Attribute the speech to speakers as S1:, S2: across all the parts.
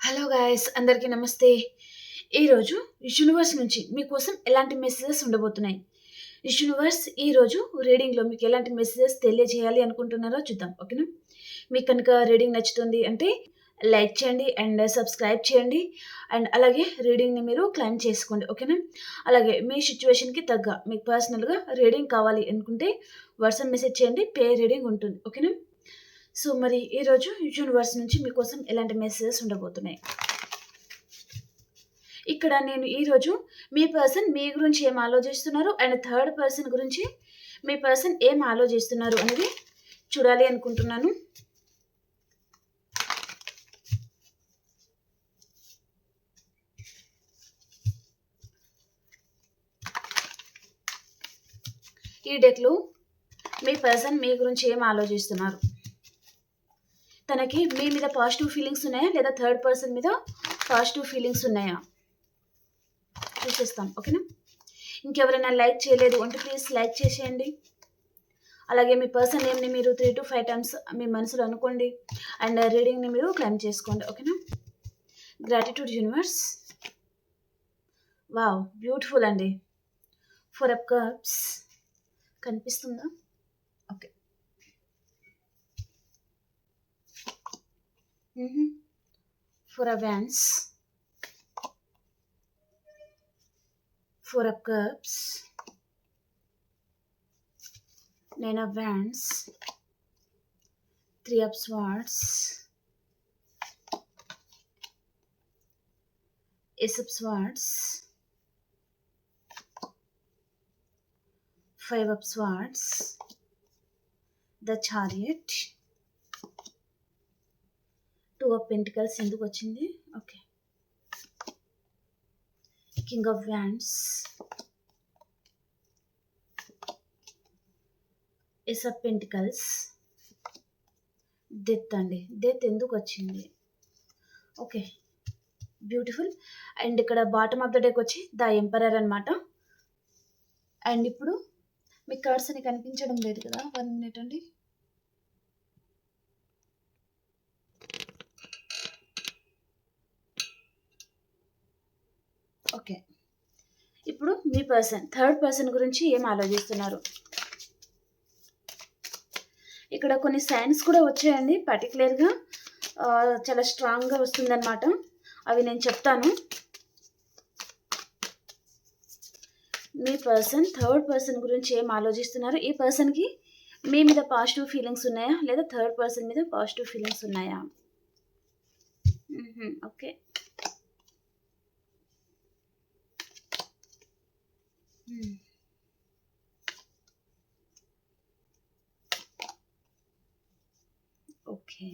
S1: Hello guys అందరికీ నమస్తే. ఈరోజు యూనివర్స్ నుంచి మీకోసం ఎలాంటి మెసేజెస్ ఉండబోతున్నాయి? యూనివర్స్ ఈరోజు రీడింగ్లో మీకు ఎలాంటి మెసేజెస్ తెలియజేయాలి అనుకుంటున్నారో చూద్దాం ఓకేనా మీకు కనుక రీడింగ్ నచ్చుతుంది అంటే లైక్ చేయండి అండ్ సబ్స్క్రైబ్ చేయండి అండ్ అలాగే రీడింగ్ని మీరు క్లైమ్ చేసుకోండి ఓకేనా అలాగే మీ సిచ్యువేషన్కి తగ్గ మీకు పర్సనల్గా రీడింగ్ కావాలి అనుకుంటే వాట్సాప్ మెసేజ్ చేయండి పే రీడింగ్ ఉంటుంది ఓకేనా సో మరి ఈరోజు యూనివర్స్ నుంచి మీకోసం ఎలాంటి మెసేజెస్ ఉండబోతున్నాయి? ఇక్కడ నేను ఈరోజు మీ పర్సన్ మీ గురించి ఏం ఆలోచిస్తున్నారు? అండ్ థర్డ్ పర్సన్ గురించి మీ పర్సన్ ఏం ఆలోచిస్తున్నారు అనేది చూడాలి అనుకుంటున్నాను. ఈ డెక్లో మీ పర్సన్ మీ గురించి ఏం ఆలోచిస్తున్నారు? తనకి మీ మీద పాజిటివ్ ఫీలింగ్స్ ఉన్నాయా? లేదా థర్డ్ పర్సన్ మీద పాజిటివ్ ఫీలింగ్స్ ఉన్నాయా? చూసేస్తాం ఓకేనా ఇంకెవరైనా లైక్ చేయలేదు అంటే ప్లీజ్ లైక్ చేసేయండి. అలాగే మీ పర్సన్ నేమ్ని మీరు త్రీ టు ఫైవ్ టైమ్స్ మీ మనసులో అనుకోండి. అండ్ రీడింగ్ని మీరు క్లైమ్ చేసుకోండి ఓకేనా గ్రాటిట్యూడ్ యూనివర్స్ వావ్ బ్యూటిఫుల్ అండి. ఫోర్ అప్ కప్స్ కనిపిస్తుందా? Mm-hmm. Four of Wands. Four of Cups. Nine of Wands. Three of Swords. Ace of Swords. Five of Swords. The Chariot. Two of pentacles ఎందుకు వచ్చింది? Okay king of wands ace of pentacles death అండి. Death ఎందుకు వచ్చింది? Okay beautiful and ఇక్కడ bottom of the deck వచ్చి the emperor అనమాట and ఇప్పుడు మీ కార్డ్స్ అని కనిపించడం లేదు కదా? వన్ మినిట్ అండి. ఓకే. ఇప్పుడు మీ పర్సన్ థర్డ్ పర్సన్ గురించి ఏం ఆలోచిస్తున్నారు? ఇక్కడ కొన్ని సైన్స్ కూడా వచ్చాయండి పర్టికులర్గా చాలా స్ట్రాంగ్గా వస్తుందన్నమాట. అవి నేను చెప్తాను. మీ పర్సన్ థర్డ్ పర్సన్ గురించి ఏం ఆలోచిస్తున్నారు? ఈ పర్సన్కి మీ మీద పాజిటివ్ ఫీలింగ్స్ ఉన్నాయా? లేదా థర్డ్ పర్సన్ మీద పాజిటివ్ ఫీలింగ్స్ ఉన్నాయా? ఓకే. ఓకే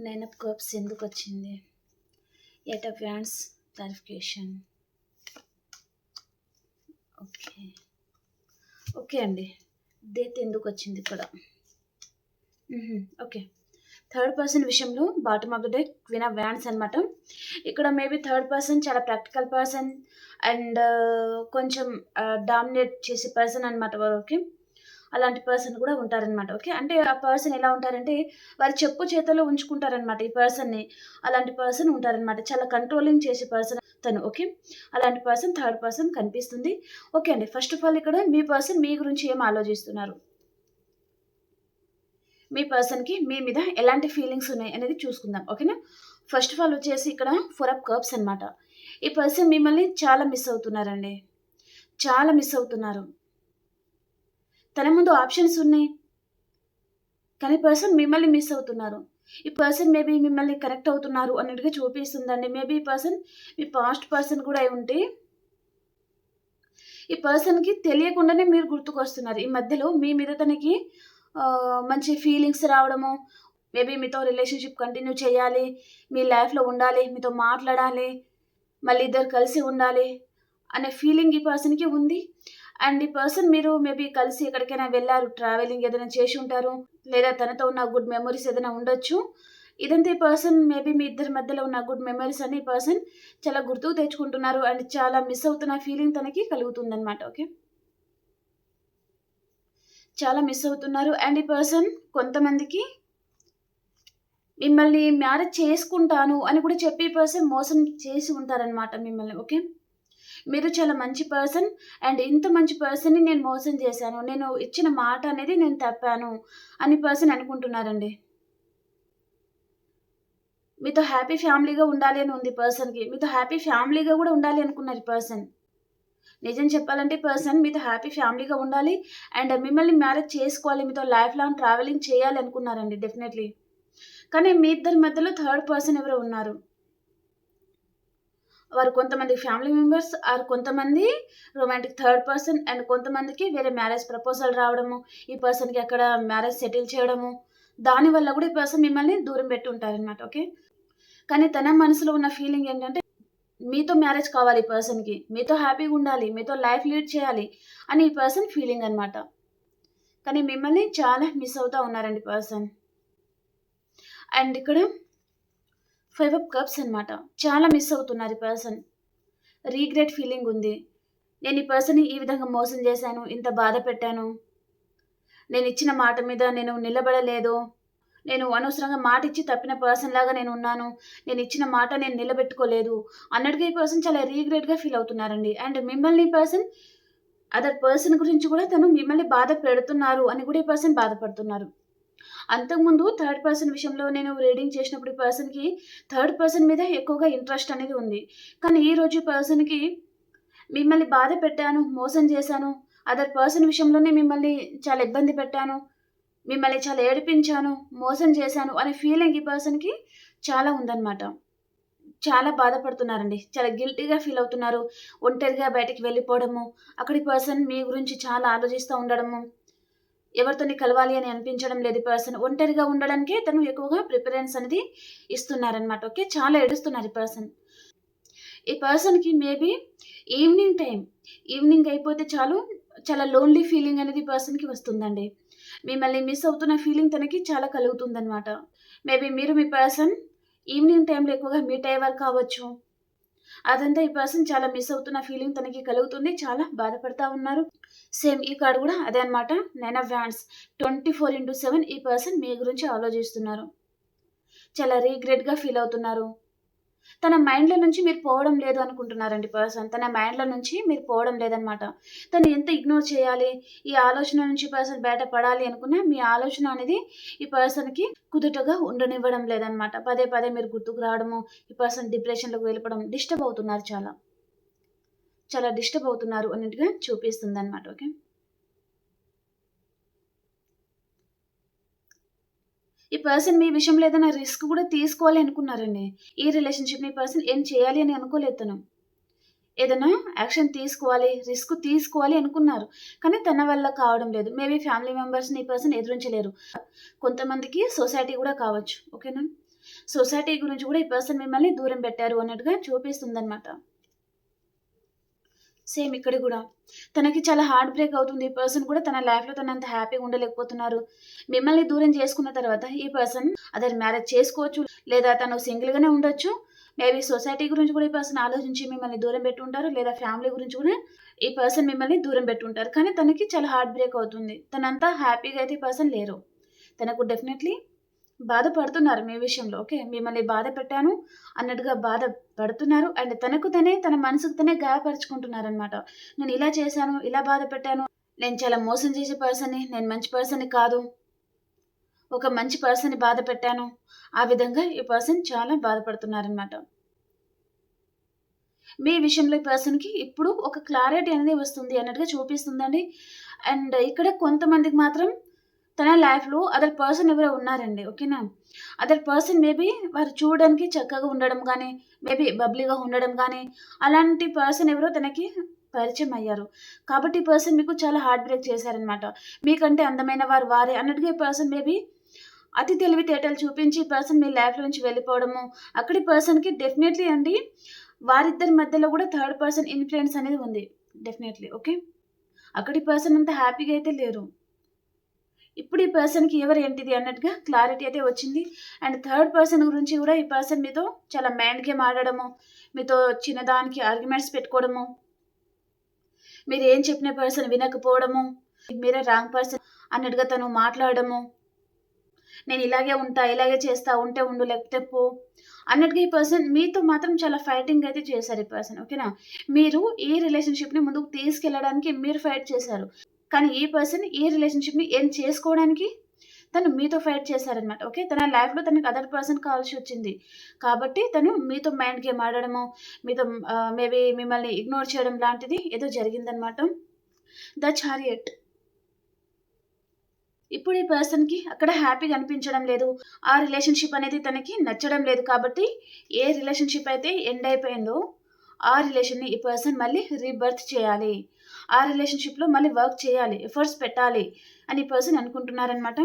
S1: నేను కప్స్ ఎందుకు వచ్చింది? At a fans clarification okay అండి. డేట్ ఎందుకు వచ్చింది ఇక్కడ ఓకే. థర్డ్ పర్సన్ విషయంలో bottom of the day queen of wands అనమాట ఇక్కడ మేబీ థర్డ్ పర్సన్ చాలా ప్రాక్టికల్ పర్సన్ అండ్ కొంచెం డామినేట్ చేసే పర్సన్ అనమాట ఓకే. అలాంటి పర్సన్ కూడా ఉంటారనమాట ఓకే. అంటే ఆ పర్సన్ ఎలా ఉంటారంటే వారి చెప్పు చేతలో ఉంచుకుంటారనమాట ఈ పర్సన్ని. అలాంటి పర్సన్ ఉంటారనమాట చాలా కంట్రోలింగ్ చేసే పర్సన్ తను ఓకే? అలాంటి పర్సన్ థర్డ్ పర్సన్ కనిపిస్తుంది. ఓకే అండి ఫస్ట్ ఆఫ్ ఆల్ ఇక్కడ మీ పర్సన్ మీ గురించి ఏం ఆలోచిస్తున్నారు? మీ పర్సన్కి మీ మీద ఎలాంటి ఫీలింగ్స్ ఉన్నాయి అనేది చూసుకుందాం ఓకేనా? ఫస్ట్ ఆఫ్ ఆల్ వచ్చేసి ఇక్కడ ఫోర్ అప్ కర్బ్స్ అనమాట ఈ పర్సన్ మిమ్మల్ని చాలా మిస్ అవుతున్నారండి. చాలా మిస్ అవుతున్నారు. తన ముందు ఆప్షన్స్ ఉన్నాయి. కానీ పర్సన్ మిమ్మల్ని మిస్ అవుతున్నారు. ఈ పర్సన్ మేబీ మిమ్మల్ని కరెక్ట్ అవుతున్నారు అన్నట్టుగా చూపిస్తుందండి. మేబీ ఈ పర్సన్ మీ పాస్ట్ పర్సన్ కూడా అయి ఉంటే ఈ పర్సన్కి తెలియకుండానే మీరు గుర్తుకొస్తున్నారు. ఈ మధ్యలో మీ మీద తనకి మంచి ఫీలింగ్స్ రావడము మేబీ మీతో రిలేషన్షిప్ కంటిన్యూ చేయాలి మీ లైఫ్లో ఉండాలి మీతో మాట్లాడాలి మళ్ళీ ఇద్దరు కలిసి ఉండాలి అనే ఫీలింగ్ ఈ పర్సన్కి ఉంది. అండ్ ఈ పర్సన్ మీరు మేబీ కలిసి ఎక్కడికైనా వెళ్ళారు ట్రావెలింగ్ ఏదైనా చేసి ఉంటారు లేదా తనతో ఉన్న గుడ్ మెమరీస్ ఏదైనా ఉండొచ్చు. ఇదంతా ఈ పర్సన్ మేబీ మీ ఇద్దరి మధ్యలో ఉన్న గుడ్ మెమరీస్ అని ఈ పర్సన్ చాలా గుర్తుకు తెచ్చుకుంటున్నారు అండ్ చాలా మిస్ అవుతున్న ఫీలింగ్ తనకి కలుగుతుందన్నమాట ఓకే చాలా మిస్ అవుతున్నారు అండ్ ఈ పర్సన్ కొంతమందికి మిమ్మల్ని మ్యారేజ్ చేసుకుంటాను అని కూడా చెప్పి పర్సన్ మోసం చేసి ఉంటారనమాట మిమ్మల్ని ఓకే మీరు చాలా మంచి పర్సన్ అండ్ ఇంత మంచి పర్సన్ని నేను మోసం చేశాను. నేను ఇచ్చిన మాట అనేది నేను తప్పాను అని పర్సన్ అనుకుంటున్నారండి. మీతో హ్యాపీ ఫ్యామిలీగా ఉండాలి అని ఉంది పర్సన్కి. మీతో హ్యాపీ ఫ్యామిలీగా కూడా ఉండాలి అనుకున్నారు పర్సన్. నిజం చెప్పాలంటే పర్సన్ మీతో హ్యాపీ ఫ్యామిలీగా ఉండాలి అండ్ మిమ్మల్ని మ్యారేజ్ చేసుకోవాలి మీతో లైఫ్ లాంగ్ ట్రావెలింగ్ చేయాలి అనుకున్నారండి డెఫినెట్లీ. కానీ మీ ఇద్దరి మధ్యలో థర్డ్ పర్సన్ ఎవరో ఉన్నారు. వారు కొంతమంది ఫ్యామిలీ మెంబర్స్ ఆర్ కొంతమంది రొమాంటిక్ థర్డ్ పర్సన్ అండ్ కొంతమందికి వేరే మ్యారేజ్ ప్రపోజల్ రావడము ఈ పర్సన్కి అక్కడ మ్యారేజ్ సెటిల్ చేయడము దానివల్ల కూడా ఈ పర్సన్ మిమ్మల్ని దూరం పెట్టి ఉంటారనమాట ఓకే? కానీ తన మనసులో ఉన్న ఫీలింగ్ ఏంటంటే మీతో మ్యారేజ్ కావాలి ఈ పర్సన్కి మీతో హ్యాపీగా ఉండాలి మీతో లైఫ్ లీడ్ చేయాలి అని ఈ పర్సన్ ఫీలింగ్ అనమాట కానీ మిమ్మల్ని చాలా మిస్ అవుతూ ఉన్నారండి పర్సన్. అండ్ ఇక్కడ ఫైవ్ అప్ కప్స్ అనమాట చాలా మిస్ అవుతున్నారు ఈ పర్సన్. రీగ్రెట్ ఫీలింగ్ ఉంది. నేను ఈ పర్సన్ని ఈ విధంగా మోసం చేశాను ఇంత బాధ పెట్టాను. నేను ఇచ్చిన మాట మీద నేను నిలబడలేదు. నేను అనవసరంగా మాట ఇచ్చి తప్పిన పర్సన్ లాగా నేను ఉన్నాను. నేను ఇచ్చిన మాట నేను నిలబెట్టుకోలేదు. అన్నట్టుగా ఈ పర్సన్ చాలా రీగ్రెట్గా ఫీల్ అవుతున్నారండి. అండ్ మిమ్మల్ని పర్సన్ అదర్ పర్సన్ గురించి కూడా తను మిమ్మల్ని బాధ పెడుతున్నారు అని కూడా ఈ పర్సన్ బాధపడుతున్నారు. అంతకుముందు థర్డ్ పర్సన్ విషయంలో నేను రీడింగ్ చేసినప్పుడు ఈ పర్సన్కి థర్డ్ పర్సన్ మీద ఎక్కువగా ఇంట్రెస్ట్ అనేది ఉంది. కానీ ఈ రోజు పర్సన్కి మిమ్మల్ని బాధ పెట్టాను మోసం చేశాను అదర్ పర్సన్ విషయంలోనే మిమ్మల్ని చాలా ఇబ్బంది పెట్టాను మిమ్మల్ని చాలా ఏడిపించాను మోసం చేశాను అనే ఫీలింగ్ ఈ పర్సన్కి చాలా ఉందన్నమాట. చాలా బాధపడుతున్నారండి. చాలా గిల్టీగా ఫీల్ అవుతున్నారు. ఒంటరిగా బయటికి వెళ్ళిపోవడము అక్కడి పర్సన్ మీ గురించి చాలా ఆలోచిస్తూ ఉండడము ఎవరితోని కలవాలి అని అనిపించడం లేదు. పర్సన్ ఒంటరిగా ఉండడానికే తను ఎక్కువగా ప్రిఫరెన్స్ అనేది ఇస్తున్నారనమాట ఓకే? చాలా ఏడుస్తున్నారు ఈ పర్సన్. ఈ పర్సన్కి మేబీ ఈవినింగ్ టైం ఈవినింగ్ అయిపోతే చాలు చాలా లోన్లీ ఫీలింగ్ అనేది పర్సన్కి వస్తుందండి. మిమ్మల్ని మిస్ అవుతున్న ఫీలింగ్ తనకి చాలా కలుగుతుందనమాట మేబీ మీరు మీ పర్సన్ ఈవినింగ్ టైంలో ఎక్కువగా మీట్ అయ్యేవారు కావచ్చు. అదంతా ఈ పర్సన్ చాలా మిస్ అవుతున్న ఫీలింగ్ తనకి కలుగుతుంది. చాలా బాధపడతా ఉన్నారు. సేమ్ ఈ కార్డు కూడా అదే అనమాట nine of wands twenty four into seven ఈ పర్సన్ మీ గురించి ఆలోచిస్తున్నారు. చాలా రీగ్రెట్గా ఫీల్ అవుతున్నారు. తన మైండ్లో నుంచి మీరు పోవడం లేదు అనుకుంటున్నారండి పర్సన్ తన మైండ్లో నుంచి మీరు పోవడం లేదనమాట తను ఎంత ఇగ్నోర్ చేయాలి? ఈ ఆలోచన నుంచి పర్సన్ బయట పడాలి అనుకున్నా మీ ఆలోచన అనేది ఈ పర్సన్కి కుదుటగా ఉండనివ్వడం లేదనమాట పదే పదే మీరు గుర్తుకు రావడము ఈ పర్సన్ డిప్రెషన్లోకి వెళ్ళిపోవడం డిస్టర్బ్ అవుతున్నారు చాలా. చాలా డిస్టర్బ్ అవుతున్నారు అన్నట్టుగా చూపిస్తుంది అనమాట ఓకే ఈ పర్సన్ మీ విషయంలో ఏదైనా రిస్క్ కూడా తీసుకోవాలి అనుకున్నారండి. ఈ రిలేషన్షిప్ని ఈ పర్సన్ ఏం చేయాలి అని అనుకోలేదు తను ఏదైనా యాక్షన్ తీసుకోవాలి రిస్క్ తీసుకోవాలి అనుకున్నారు. కానీ తన వల్ల కావడం లేదు. మేబీ ఫ్యామిలీ మెంబర్స్ని ఈ పర్సన్ ఎదురించలేరు. కొంతమందికి సొసైటీ కూడా కావచ్చు. ఓకేనా సొసైటీ గురించి కూడా ఈ పర్సన్ మిమ్మల్ని దూరం పెట్టారు అన్నట్టుగా చూపిస్తుంది అనమాట సేమ్ ఇక్కడ కూడా. తనకి చాలా హార్ట్ బ్రేక్ అవుతుంది. ఈ పర్సన్ కూడా తన లైఫ్లో తన అంత హ్యాపీగా ఉండలేకపోతున్నారు. మిమ్మల్ని దూరం చేసుకున్న తర్వాత ఈ పర్సన్ అతని మ్యారేజ్ చేసుకోవచ్చు లేదా తను సింగిల్గానే ఉండొచ్చు. మేబీ సొసైటీ గురించి కూడా ఈ పర్సన్ ఆలోచించి మిమ్మల్ని దూరం పెట్టుంటారు లేదా ఫ్యామిలీ గురించి కూడా ఈ పర్సన్ మిమ్మల్ని దూరం పెట్టుంటారు కానీ తనకి చాలా హార్ట్ బ్రేక్ అవుతుంది. తనంతా హ్యాపీగా అయితే ఈ పర్సన్ లేరు. తనకు డెఫినెట్లీ బాధపడుతున్నారు మీ విషయంలో. ఓకే మిమ్మల్ని బాధ పెట్టాను అన్నట్టుగా బాధ పడుతున్నారు. అండ్ తనకు తనే తన మనసుకు తనే గాయపరుచుకుంటున్నారు అనమాట నేను ఇలా చేశాను ఇలా బాధ పెట్టాను. నేను చాలా మోసం చేసే పర్సన్ని నేను మంచి పర్సన్ని కాదు. ఒక మంచి పర్సన్ని బాధ పెట్టాను. ఆ విధంగా ఈ పర్సన్ చాలా బాధపడుతున్నారనమాట మీ విషయంలో ఈ పర్సన్కి ఇప్పుడు ఒక క్లారిటీ అనేది వస్తుంది అన్నట్టుగా చూపిస్తుందండి. అండ్ ఇక్కడ కొంతమందికి మాత్రం తన లైఫ్లో అదర్ పర్సన్ ఎవరో ఉన్నారండి ఓకేనా అదర్ పర్సన్ మేబీ వారు చూడడానికి చక్కగా ఉండడం కానీ మేబీ బబ్లీగా ఉండడం కానీ అలాంటి పర్సన్ ఎవరో తనకి పరిచయం అయ్యారు. కాబట్టి ఈ పర్సన్ మీకు చాలా హార్ట్ బ్రేక్ చేశారనమాట మీకంటే అందమైన వారు వారే అన్నట్టుగా ఈ పర్సన్ మేబీ అతి తెలివితేటలు చూపించి పర్సన్ మీ లైఫ్ నుంచి వెళ్ళిపోవడము. అక్కడి పర్సన్కి డెఫినెట్లీ అండి వారిద్దరి మధ్యలో కూడా థర్డ్ పర్సన్ ఇన్ఫ్లుయెన్స్ అనేది ఉంది డెఫినెట్లీ ఓకే అక్కడి పర్సన్ అంత హ్యాపీగా అయితే లేరు. ఇప్పుడు ఈ పర్సన్కి ఎవరు ఏంటిది అన్నట్టుగా క్లారిటీ అయితే వచ్చింది. అండ్ థర్డ్ పర్సన్ గురించి కూడా ఈ పర్సన్ మీతో చాలా మైండ్ గేమ్ ఆడడము మీతో చిన్నదానికి ఆర్గ్యుమెంట్స్ పెట్టుకోవడము. మీరు ఏం చెప్పిన పర్సన్ వినకపోవడము. మీరే రాంగ్ పర్సన్ అన్నట్టుగా తను మాట్లాడడము నేను ఇలాగే ఉంటా ఇలాగే చేస్తా ఉంటే ఉండు లేకపోతే పో అన్నట్టుగా ఈ పర్సన్ మీతో మాత్రం చాలా ఫైటింగ్ అయితే చేశారు ఈ పర్సన్ ఓకేనా మీరు ఈ రిలేషన్షిప్ని ముందుకు తీసుకెళ్ళడానికి మీరు ఫైట్ చేశారు. కానీ ఈ పర్సన్ ఈ రిలేషన్షిప్ని ఏం చేసుకోవడానికి తను మీతో ఫైట్ చేశారనమాట ఓకే తన లైఫ్లో తనకి అదర్ పర్సన్ కావాల్సి వచ్చింది. కాబట్టి తను మీతో మైండ్ గేమ్ ఆడడము మీతో మేబీ మిమ్మల్ని ఇగ్నోర్ చేయడం లాంటిది ఏదో జరిగిందనమాట ద చారియట్ ఇప్పుడు ఈ పర్సన్కి అక్కడ హ్యాపీగా అనిపించడం లేదు. ఆ రిలేషన్షిప్ అనేది తనకి నచ్చడం లేదు కాబట్టి ఏ రిలేషన్షిప్ అయితే ఎండ్ అయిపోయిందో ఆ రిలేషన్ని ఈ పర్సన్ మళ్ళీ రీబర్త్ చేయాలి. ఆ రిలేషన్షిప్లో మళ్ళీ వర్క్ చేయాలి ఎఫర్ట్స్ పెట్టాలి అని పర్సన్ అనుకుంటున్నారనమాట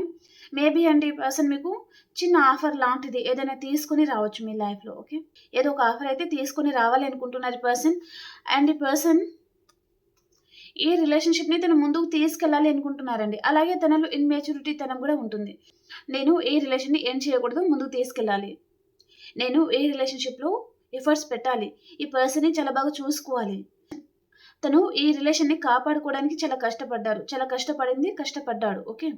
S1: మేబీ అండి ఈ పర్సన్ మీకు చిన్న ఆఫర్ లాంటిది ఏదైనా తీసుకుని రావచ్చు మీ లైఫ్లో ఓకే ఏదో ఒక ఆఫర్ అయితే తీసుకొని రావాలి అనుకుంటున్నారు ఈ పర్సన్ అండ్ ఈ పర్సన్ ఈ రిలేషన్షిప్ని తను ముందుకు తీసుకెళ్ళాలి అనుకుంటున్నారండి. అలాగే తనలో ఇన్మెచ్యూరిటీ తనం కూడా ఉంటుంది. నేను ఈ రిలేషన్ని ఏం చేయకూడదు ముందుకు తీసుకెళ్ళాలి. నేను ఈ రిలేషన్షిప్లో ఎఫర్ట్స్ పెట్టాలి. ఈ పర్సన్ని చాలా బాగా చూసుకోవాలి. తను ఈ రిలేషన్ని కాపాడుకోవడానికి చాలా కష్టపడ్డారు. చాలా కష్టపడింది కష్టపడ్డాడు. ఓకే?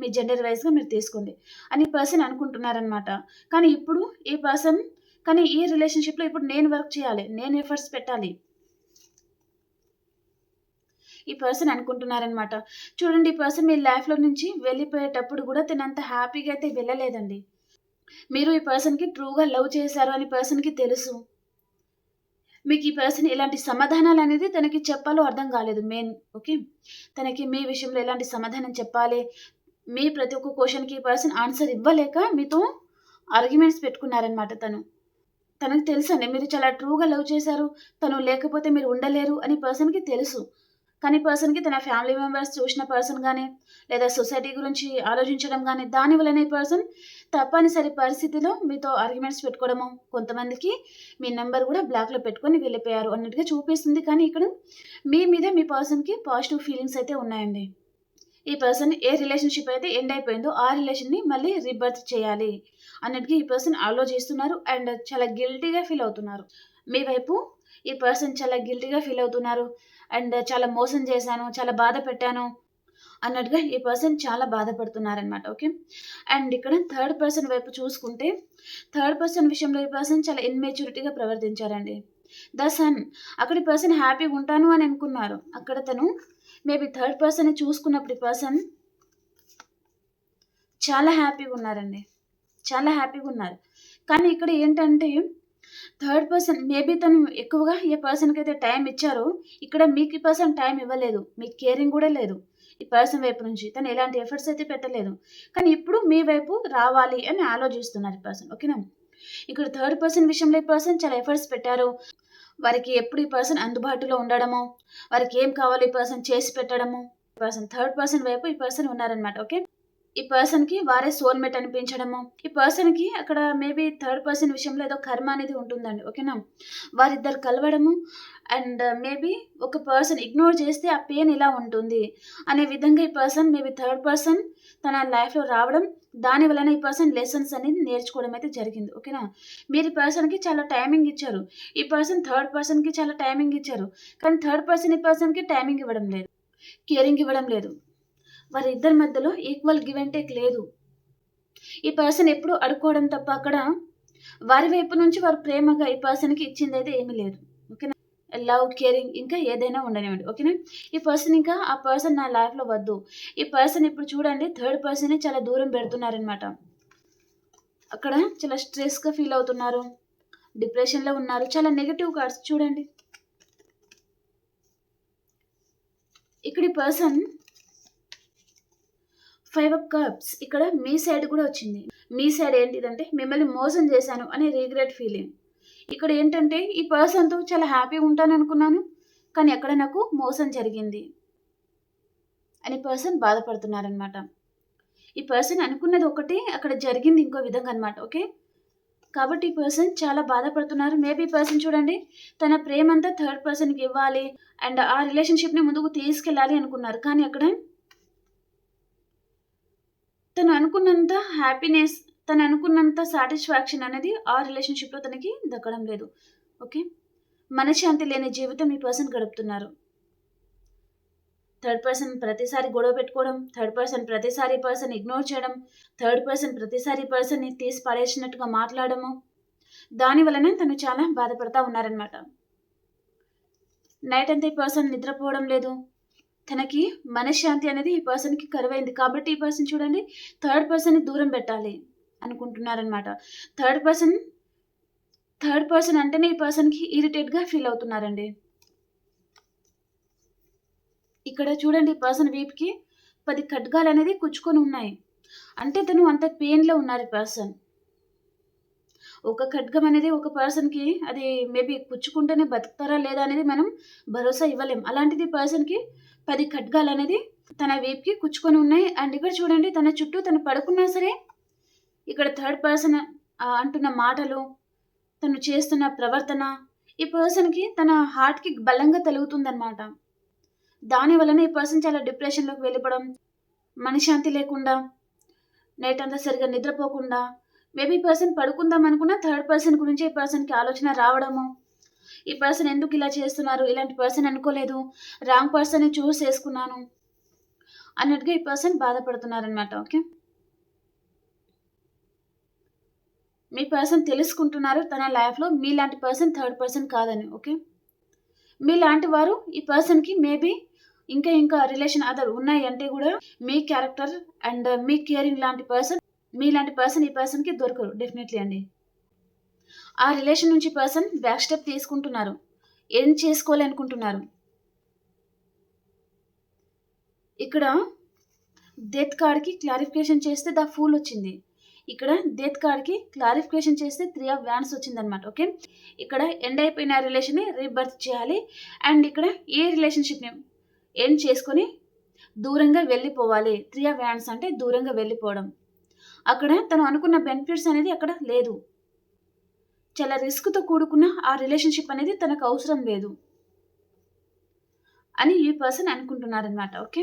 S1: మీ జెండర్ వైజ్గా మీరు తీసుకోండి. అని పర్సన్ అనుకుంటున్నారనమాట కానీ ఇప్పుడు ఈ పర్సన్ కానీ ఈ రిలేషన్షిప్లో ఇప్పుడు నేను వర్క్ చేయాలి. నేను ఎఫర్ట్స్ పెట్టాలి. ఈ పర్సన్ అనుకుంటున్నారనమాట చూడండి ఈ పర్సన్ మీ లైఫ్లో నుంచి వెళ్ళిపోయేటప్పుడు కూడా తను అంత హ్యాపీగా అయితే వెళ్ళలేదండి. మీరు ఈ పర్సన్కి ట్రూగా లవ్ చేశారు అని పర్సన్కి తెలుసు. మీకు ఈ పర్సన్ ఎలాంటి సమాధానాలు అనేది తనకి చెప్పాలో అర్థం కాలేదు. మెయిన్ ఓకే తనకి మీ విషయంలో ఎలాంటి సమాధానం చెప్పాలి? మీ ప్రతి ఒక్క క్వశ్చన్కి ఈ పర్సన్ ఆన్సర్ ఇవ్వలేక మీతో ఆర్గ్యుమెంట్స్ పెట్టుకున్నారనమాట తను. తనకు తెలుసు అండి మీరు చాలా ట్రూగా లవ్ చేశారు తను లేకపోతే మీరు ఉండలేరు అని పర్సన్కి తెలుసు. కానీ పర్సన్కి తన ఫ్యామిలీ మెంబర్స్ చూసిన పర్సన్ కానీ లేదా సొసైటీ గురించి ఆలోచించడం కానీ దానివల్లనే ఈ పర్సన్ తప్పనిసరి పరిస్థితిలో మీతో ఆర్గ్యుమెంట్స్ పెట్టుకోవడము. కొంతమందికి మీ నెంబర్ కూడా బ్లాక్లో పెట్టుకొని వెళ్ళిపోయారు అన్నట్టుగా చూపిస్తుంది. కానీ ఇక్కడ మీ మీద మీ పర్సన్కి పాజిటివ్ ఫీలింగ్స్ అయితే ఉన్నాయండి. ఈ పర్సన్ ఏ రిలేషన్షిప్ అయితే ఎండ్ అయిపోయిందో ఆ రిలేషన్ని మళ్ళీ రీబర్త్ చేయాలి అన్నట్టుగా ఈ పర్సన్ ఆలోచిస్తున్నారు. అండ్ చాలా గిల్టీగా ఫీల్ అవుతున్నారు. మీ వైపు ఈ పర్సన్ చాలా గిల్టీగా ఫీల్ అవుతున్నారు. అండ్ చాలా మోసం చేశాను చాలా బాధ పెట్టాను అన్నట్టుగా ఈ పర్సన్ చాలా బాధపడుతున్నారనమాట ఓకే అండ్ ఇక్కడ థర్డ్ పర్సన్ వైపు చూసుకుంటే థర్డ్ పర్సన్ విషయంలో ఈ పర్సన్ చాలా ఇన్మెచ్యూరిటీగా ప్రవర్తించారండి. ద సన్ అక్కడ ఈ పర్సన్ హ్యాపీగా ఉంటాను అని అనుకున్నారు. అక్కడ తను మేబీ థర్డ్ పర్సన్ చూసుకున్నప్పుడు ఈ పర్సన్ చాలా హ్యాపీగా ఉన్నారండి. చాలా హ్యాపీగా ఉన్నారు. కానీ ఇక్కడ ఏంటంటే థర్డ్ పర్సన్ మేబీ తను ఎక్కువగా ఏ పర్సన్కి అయితే టైం ఇచ్చారో ఇక్కడ మీకు ఈ పర్సన్ టైం ఇవ్వలేదు మీకు కేరింగ్ కూడా లేదు ఈ పర్సన్ వైపు నుంచి. తను ఎలాంటి ఎఫర్ట్స్ అయితే పెట్టలేదు. కానీ ఇప్పుడు మీ వైపు రావాలి అని ఆలోచిస్తున్నారు ఈ పర్సన్ ఓకేనా? ఇక్కడ థర్డ్ పర్సన్ విషయంలో ఈ పర్సన్ చాలా ఎఫర్ట్స్ పెట్టారు. వారికి ఎప్పుడు ఈ పర్సన్ అందుబాటులో ఉండడము? వారికి ఏం కావాలో ఈ పర్సన్ చేసి పెట్టడము? పర్సన్ థర్డ్ పర్సన్ వైపు ఈ పర్సన్ ఉన్నారనమాట ఓకే? ఈ పర్సన్కి వారే సోల్మేట్ అనిపించడము. ఈ పర్సన్కి అక్కడ మేబీ థర్డ్ పర్సన్ విషయంలో ఏదో కర్మ అనేది ఉంటుందండి. ఓకేనా వారిద్దరు కలవడము అండ్ మేబీ ఒక పర్సన్ ఇగ్నోర్ చేస్తే ఆ పెయిన్ ఇలా ఉంటుంది. అనే విధంగా ఈ పర్సన్ మేబీ థర్డ్ పర్సన్ తన లైఫ్లో రావడం దాని వలన ఈ పర్సన్ లెసన్స్ అనేది నేర్చుకోవడం అయితే జరిగింది. ఓకేనా మీరు ఈ పర్సన్కి చాలా టైమింగ్ ఇచ్చారు. ఈ పర్సన్ థర్డ్ పర్సన్కి చాలా టైమింగ్ ఇచ్చారు. కానీ థర్డ్ పర్సన్ ఈ పర్సన్కి టైమింగ్ ఇవ్వడం లేదు. కేరింగ్ ఇవ్వడం లేదు. వారిద్దరి మధ్యలో ఈక్వల్ గివ్ అండ్ టేక్ లేదు. ఈ పర్సన్ ఎప్పుడు అడుక్కోవడం తప్ప అక్కడ వారి వైపు నుంచి వారు ప్రేమగా ఈ పర్సన్కి ఇచ్చింది అయితే ఏమీ లేదు. ఓకేనా? లవ్ కేరింగ్ ఇంకా ఏదైనా ఉండనివ్వండి. ఓకేనా? ఈ పర్సన్ ఇంకా ఆ పర్సన్ నా లైఫ్లో వద్దు. ఈ పర్సన్ ఇప్పుడు చూడండి థర్డ్ పర్సన్ చాలా దూరం పెడుతున్నారనమాట అక్కడ చాలా స్ట్రెస్గా ఫీల్ అవుతున్నారు. డిప్రెషన్లో ఉన్నారు. చాలా నెగిటివ్ కార్డ్స్ చూడండి. ఇక్కడ ఈ పర్సన్ ఫైవ్ ఆఫ్ కప్స్. ఇక్కడ మీ సైడ్ కూడా వచ్చింది. మీ సైడ్ ఏంటిదంటే మిమ్మల్ని మోసం చేశాను అనే రీగ్రెట్ ఫీలింగ్. ఇక్కడ ఏంటంటే ఈ పర్సన్తో చాలా హ్యాపీగా ఉంటాను అనుకున్నాను కానీ ఎక్కడ నాకు మోసం జరిగింది అని పర్సన్ బాధపడుతున్నారనమాట ఈ పర్సన్ అనుకున్నది ఒకటి అక్కడ జరిగింది ఇంకో విధంగా అనమాట ఓకే? కాబట్టి ఈ పర్సన్ చాలా బాధపడుతున్నారు. మేబీ పర్సన్ చూడండి తన ప్రేమంతా థర్డ్ పర్సన్కి ఇవ్వాలి అండ్ ఆ రిలేషన్షిప్ని ముందుకు తీసుకెళ్ళాలి అనుకున్నారు. కానీ అక్కడ తను అనుకున్నంత హ్యాపీనెస్ తను అనుకున్నంత సాటిస్ఫాక్షన్ అనేది ఆ రిలేషన్షిప్లో తనకి దక్కడం లేదు. ఓకే? మనశ్శాంతి లేని జీవితం ఈ పర్సన్ గడుపుతున్నారు. థర్డ్ పర్సన్ ప్రతిసారి గొడవ పెట్టుకోవడం థర్డ్ పర్సన్ ప్రతిసారి పర్సన్ ఇగ్నోర్ చేయడం థర్డ్ పర్సన్ ప్రతిసారి పర్సన్ని తీసి పడేసినట్టుగా మాట్లాడము. దాని వలన తను చాలా బాధపడతా ఉన్నారనమాట నైట్ అంతా ఈ పర్సన్ నిద్రపోవడం లేదు. తనకి మనశ్శాంతి అనేది ఈ పర్సన్కి కరువైంది. కాబట్టి ఈ పర్సన్ చూడండి థర్డ్ పర్సన్ని దూరం పెట్టాలి అనుకుంటున్నారనమాట థర్డ్ పర్సన్ థర్డ్ పర్సన్ అంటేనే ఈ పర్సన్కి ఇరిటేట్గా ఫీల్ అవుతున్నారండి. ఇక్కడ చూడండి ఈ పర్సన్ వీపుకి పది ఖడ్గాలు అనేది కుచ్చుకొని ఉన్నాయి. అంటే తను అంత పెయిన్లో ఉన్నారు ఈ పర్సన్. ఒక ఖడ్గం అనేది ఒక పర్సన్కి అది మేబీ కుచ్చుకుంటేనే బతుకుతారా లేదా అనేది మనం భరోసా ఇవ్వలేం. అలాంటిది పర్సన్కి పది ఖడ్గాలు అనేది తన వీపుకి కుచ్చుకొని ఉన్నాయి. అండ్ ఇక్కడ చూడండి తన చుట్టూ తను పడుకున్నా సరే ఇక్కడ థర్డ్ పర్సన్ అంటున్న మాటలు తను చేస్తున్న ప్రవర్తన ఈ పర్సన్కి తన హార్ట్కి బలంగా తలుగుతుందన్నమాట. దాని వలన ఈ పర్సన్ చాలా డిప్రెషన్లోకి వెళ్ళిపోవడం మనశ్శాంతి లేకుండా నైట్ అంతా సరిగా నిద్రపోకుండా మేబీ పర్సన్ పడుకుందాం అనుకున్న థర్డ్ పర్సన్ గురించి ఈ పర్సన్కి ఆలోచన రావడము. ఈ పర్సన్ ఎందుకు ఇలా చేస్తున్నారు? ఇలాంటి పర్సన్ అనుకోలేదు. రాంగ్ పర్సన్ని చూస్ చేసుకున్నాను. అన్నట్టుగా ఈ పర్సన్ బాధపడుతున్నారనమాట ఓకే? మీ పర్సన్ తెలుసుకుంటున్నారు తన లైఫ్లో. మీలాంటి పర్సన్ థర్డ్ పర్సన్ కాదని ఓకే? మీలాంటి వారు ఈ పర్సన్కి మేబీ ఇంకా ఇంకా రిలేషన్ అదర్ ఉన్నాయి అంటే కూడా మీ క్యారెక్టర్ అండ్ మీ కేరింగ్ లాంటి పర్సన్ మీలాంటి పర్సన్ ఈ పర్సన్కి దొరకరు డెఫినెట్లీ అండి. ఆ రిలేషన్ నుంచి పర్సన్ బ్యాక్ స్టెప్ తీసుకుంటున్నారు. ఏం చేసుకోవాలనుకుంటున్నారు ఇక్కడ డెత్ కార్డ్కి క్లారిఫికేషన్ చేస్తే ద ఫూల్ వచ్చింది. ఇక్కడ డెత్ కార్డ్కి క్లారిఫికేషన్ చేస్తే త్రీ ఆఫ్ వ్యాన్స్ వచ్చిందనమాట ఓకే ఇక్కడ ఎండ్ అయిపోయిన రిలేషన్ని రీబర్త్ చేయాలి. అండ్ ఇక్కడ ఏ రిలేషన్షిప్ని ఎండ్ చేసుకొని దూరంగా వెళ్ళిపోవాలి? త్రీ ఆఫ్ వ్యాన్స్ అంటే దూరంగా వెళ్ళిపోవడం. అక్కడ తను అనుకున్న బెనిఫిట్స్ అనేది అక్కడ లేదు. చాలా రిస్క్తో కూడుకున్న ఆ రిలేషన్షిప్ అనేది తనకు అవసరం లేదు. అని ఈ person అనుకుంటున్నారనమాట okay?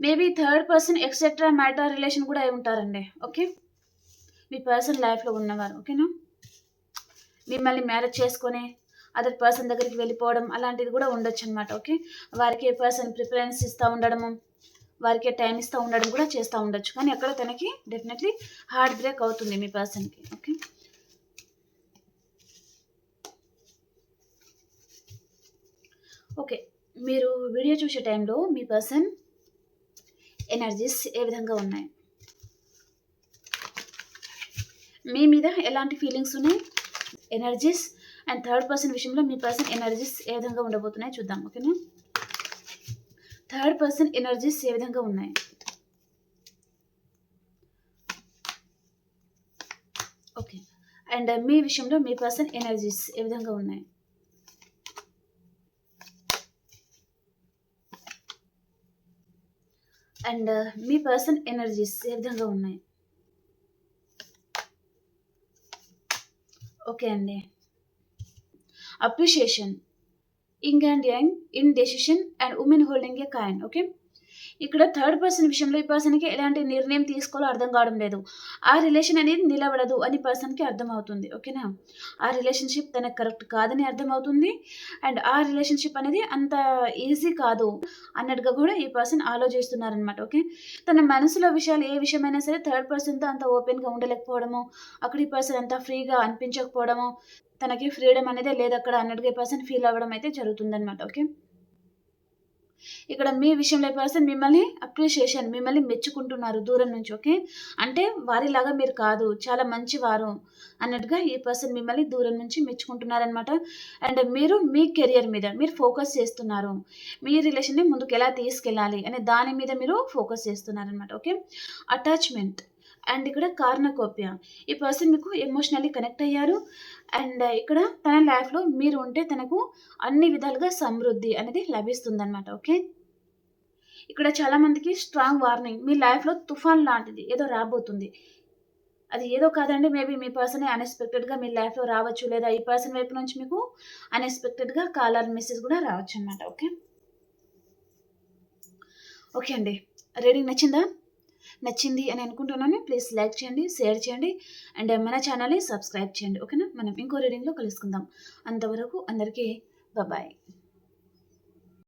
S1: Maybe third person etcetera matter relation కూడా అయి ఉంటారండి ఓకే? మీ పర్సన్ లైఫ్లో ఉన్నవారు ఓకేనా? మిమ్మల్ని మ్యారేజ్ చేసుకొని అదర్ పర్సన్ దగ్గరికి వెళ్ళిపోవడం అలాంటిది కూడా ఉండొచ్చు అనమాట ఓకే? వారికి ఏ పర్సన్ ప్రిఫరెన్స్ ఇస్తూ ఉండడము వారికి టైం ఇస్తూ ఉండడం కూడా చేస్తూ ఉండొచ్చు. కానీ అక్కడ తనకి డెఫినెట్లీ హార్ట్ బ్రేక్ అవుతుంది మీ పర్సన్కి ఓకే ఓకే మీరు వీడియో చూసే టైంలో మీ పర్సన్ ఎనర్జీస్ ఏ విధంగా ఉన్నాయి? మీ మీద ఎలాంటి ఫీలింగ్స్ ఉన్నాయి? ఎనర్జీస్ అండ్ థర్డ్ పర్సన్ విషయంలో మీ పర్సన్ ఎనర్జీస్ ఏ విధంగా ఉండబోతున్నాయి చూద్దాం. ఓకేనా థర్డ్ పర్సన్ ఎనర్జీస్ ఏ విధంగా ఉన్నాయి? ఓకే. అండ్ మీ విషయంలో మీ పర్సన్ ఎనర్జీస్ ఏ విధంగా ఉన్నాయి? అండ్ మీ పర్సన్ ఎనర్జీస్ ఏ విధంగా ఉన్నాయి? ఓకే అండి. Appreciation. Ying and Yang in decision and women holding a kind, Okay. ఇక్కడ థర్డ్ పర్సన్ విషయంలో ఈ పర్సన్కి ఎలాంటి నిర్ణయం తీసుకోవాలో అర్థం కావడం లేదు. ఆ రిలేషన్ అనేది నిలబడదు అని పర్సన్కి అర్థమవుతుంది. ఓకేనా ఆ రిలేషన్షిప్ తనకు కరెక్ట్ కాదని అర్థమవుతుంది. అండ్ ఆ రిలేషన్షిప్ అనేది అంత ఈజీ కాదు అన్నట్టుగా కూడా ఈ పర్సన్ ఆలోచిస్తున్నారనమాట ఓకే తన మనసులో విషయాలు ఏ విషయమైనా సరే థర్డ్ పర్సన్తో అంత ఓపెన్గా ఉండలేకపోవడము అక్కడ ఈ పర్సన్ అంత ఫ్రీగా అనిపించకపోవడము తనకి ఫ్రీడమ్ అనేది లేదు అక్కడ అన్నట్టుగా ఈ పర్సన్ ఫీల్ అవ్వడం అయితే జరుగుతుందన్నమాట. ఓకే ఇక్కడ మీ విషయంలో పర్సన్ మిమ్మల్ని అప్రిషియేషన్ మిమ్మల్ని మెచ్చుకుంటున్నారు దూరం నుంచి ఓకే అంటే వారిలాగా మీరు కాదు చాలా మంచివారు అన్నట్టుగా ఈ పర్సన్ మిమ్మల్ని దూరం నుంచి మెచ్చుకుంటున్నారనమాట అండ్ మీరు మీ కెరియర్ మీద మీరు ఫోకస్ చేస్తున్నారు. మీ రిలేషన్ని ముందుకు ఎలా తీసుకెళ్ళాలి అనే దాని మీద మీరు ఫోకస్ చేస్తున్నారనమాట ఓకే అటాచ్మెంట్ అండ్ ఇక్కడ కారణకోప్య ఈ పర్సన్ మీకు ఎమోషనల్లీ కనెక్ట్ అయ్యారు. అండ్ uh, ఇక్కడ తన లైఫ్లో మీరు ఉంటే తనకు అన్ని విధాలుగా సమృద్ధి అనేది లభిస్తుందన్నమాట ఓకే ఇక్కడ చాలామందికి స్ట్రాంగ్ వార్నింగ్ మీ లైఫ్లో తుఫాన్ లాంటిది ఏదో రాబోతుంది. అది ఏదో కాదండి మేబీ మీ పర్సనే అన్ఎక్స్పెక్టెడ్గా మీ లైఫ్లో రావచ్చు లేదా ఈ పర్సన్ వైపు నుంచి మీకు అన్ఎక్స్పెక్టెడ్గా కాలర్ మెసేజ్ కూడా రావచ్చు అనమాట ఓకే ఓకే అండి. రీడింగ్ నచ్చిందా? నచ్చింది అని అనుకుంటున్నాను. ప్లీజ్ లైక్ చేయండి షేర్ చేయండి అండ్ మన ఛానల్ని సబ్స్క్రైబ్ చేయండి. ఓకేనా మనం ఇంకో రీడింగ్లో కలుసుకుందాం. అంతవరకు అందరికీ బాయ్